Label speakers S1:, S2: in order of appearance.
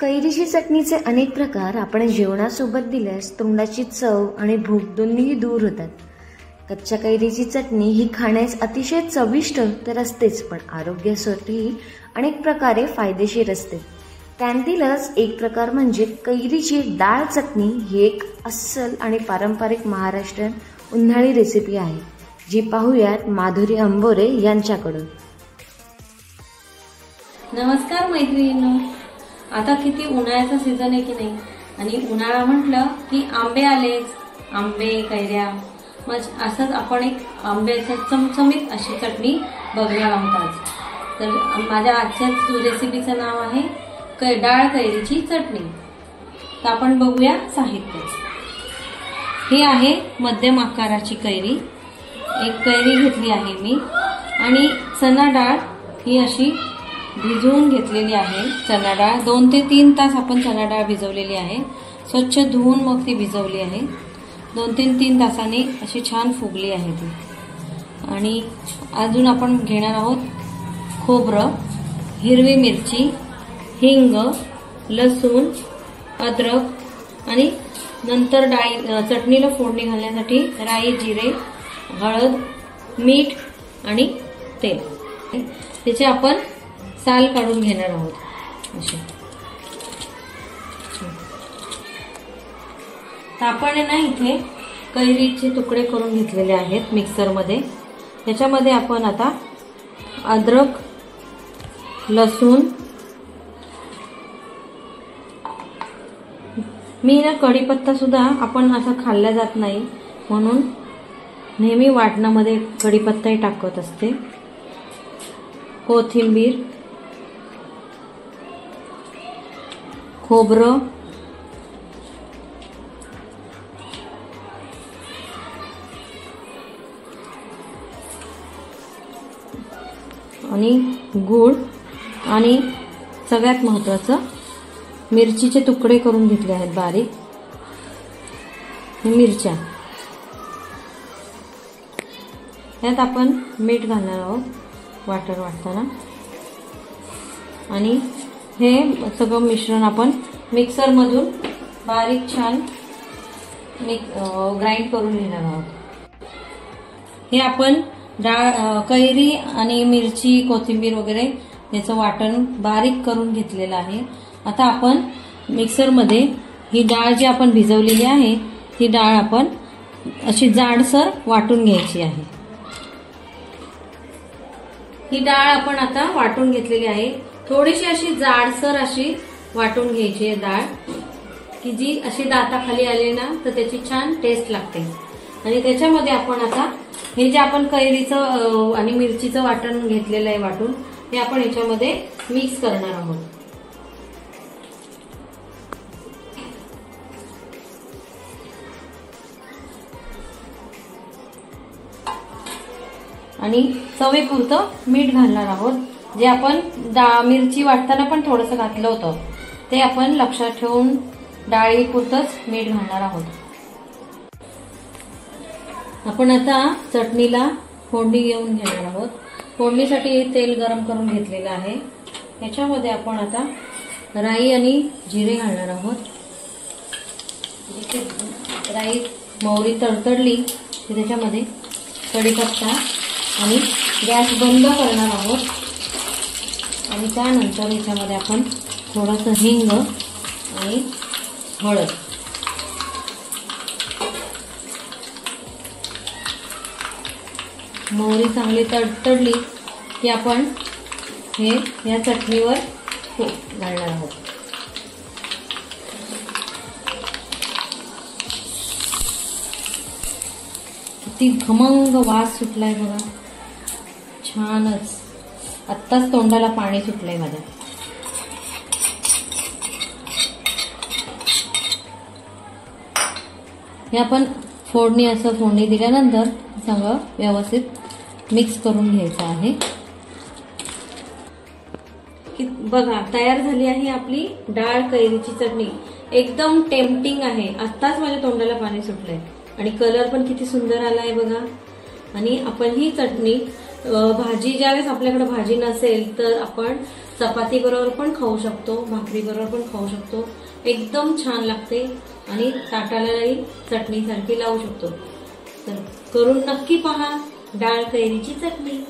S1: कैरीची चटणीचे अनेक प्रकार आपण जेवणासोबत दिल्यास तोंडाची चव आणि भूक दोन्हीही दूर होतात. कच्च्या कैरीची चटणी ही खाण्यास अतिशय चविष्ट तर असतेच पण आरोग्यासाठीही अनेक प्रकारे फायदेशीर असते. त्यांतीलच एक प्रकार म्हणजे कैरीची डाळ चटणी ही एक अस्सल आणि पारंपरिक महाराष्ट्रीयन उन्हाळी रेसिपी आहे जी पाहूयात माधुरी अंबोरे यांच्याकडून.
S2: नमस्कार मैत्रिणी आता किती उन्हाळ्याचा सीझन आहे की नाही? आणि उन्हाळा म्हटलं की आंबे आलेच. आंबे कैऱ्या. मग असंच आपण एक आंब्याच्या चमचमीत अशी चटणी बघणार आहोत आज तर माझ्या आजच्या रेसिपीचं नाव आहे कै डाळ कैरीची चटणी. तर आपण बघूया साहित्य. हे आहे मध्यम आकाराची कैरी. एक कैरी घेतली आहे मी. आणि चना डाळ ही अशी भिजवून घेतलेली आहे चना डाळ दोन ते तीन तास आपण चना डाळ भिजवलेली आहे. स्वच्छ धुवून मग ती भिजवली आहे. दोन तीन तीन तासांनी अशी छान फुगली आहे ती. आणि अजून आपण घेणार आहोत खोबरं हिरवी मिरची हिंग लसूण अद्रक आणि नंतर डाळी चटणीला फोडणी घालण्यासाठी राई जिरे हळद मीठ आणि तेल. त्याचे आपण साल काढून घेणार आहोत. अशी. तर आपण आहे ना इथे कैरीचे तुकडे करून घेतलेले आहेत मिक्सरमध्ये. त्याच्यामध्ये आपण आता अद्रक लसूण मी ना कढीपत्तासुद्धा आपण असा खाल्ला जात नाही म्हणून नेहमी वाटणामध्ये कढीपत्ताही टाकत असते. कोथिंबीर खोबरं. आणि गूळ आणि सगळ्यात महत्वाचं मिरचीचे तुकडे करून घेतले आहेत बारीक. मिरच्या. यात आपण मीठ घालणार आहोत वाटर वाटताना. आणि हे सगळं मिश्रण आपण मिक्सरमधून बारीक छान ग्राइंड करून घेणार आहोत. हे आपण डाळ कैरी आणि मिरची कोथिंबीर वगैरे याचं वाटण बारीक करून घेतलेलं आहे. आता आपण मिक्सरमध्ये ही डाळ जी आपण भिजवलेली आहे ती डाळ आपण अशी जाडसर वाटून घ्यायची आहे. ही डाळ आपण आता वाटून घेतलेली आहे. थोडीशी अशी जाडसर अशी वाटून घ्यायची आहे डाळ की जी अशी दाताखाली आली ना तर त्याची छान टेस्ट लागते. आणि त्याच्यामध्ये आपण आता हे जे आपण कैरीचं आणि मिरचीचं वाटण घेतलेलं आहे वाटून हे आपण याच्यामध्ये मिक्स करणार आहोत. आणि चवीपुरतं मीठ घालणार आहोत. जे आपण डाळ मिरची वाटताना पण थोडंसं घातलं होतं ते आपण लक्षात ठेवून डाळीपुरतंच मीठ घालणार आहोत. आपण आता चटणीला फोडणी घेऊन घेणार आहोत. फोडणीसाठी तेल गरम करून घेतलेलं आहे. याच्यामध्ये आपण आता राई आणि जिरे घालणार आहोत. राई मोहरी तडतडली की त्याच्यामध्ये कढीपत्ता आणि गॅस बंद करणार आहोत. आणि त्यानंतर याच्यामध्ये आपण थोडंसं हिंग आणि हळद. मोहरी चांगली तडतडली की आपण हे या चटणीवर घालणार आहोत. किती घमंग वास सुटलाय बघा. छानच. आत्ताच तोंडाला पाणी सुटलंय माझ्या. हे आपण फोडणी असं फोडणी दिल्यानंतर सगळं व्यवस्थित मिक्स करून घ्यायचं आहे. बघा तयार झाली आहे आपली डाळ कैरीची चटणी. एकदम टेम्पटिंग आहे. आत्ताच माझ्या तोंडाला पाणी सुटलंय. आणि कलर पण किती सुंदर आलाय बघा. आणि आपण ही चटणी भाजी ज्यावेळेस आपल्याकडे भाजी नसेल तर आपण चपाती बरोबर पण खाऊ शकतो भाकरी बरोबर पण खाऊ शकतो. एकदम छान लागते आणि ताटालाही चटणीसारखी लावू शकतो. तर करून नक्की पहा डाळ कैरीची चटणी.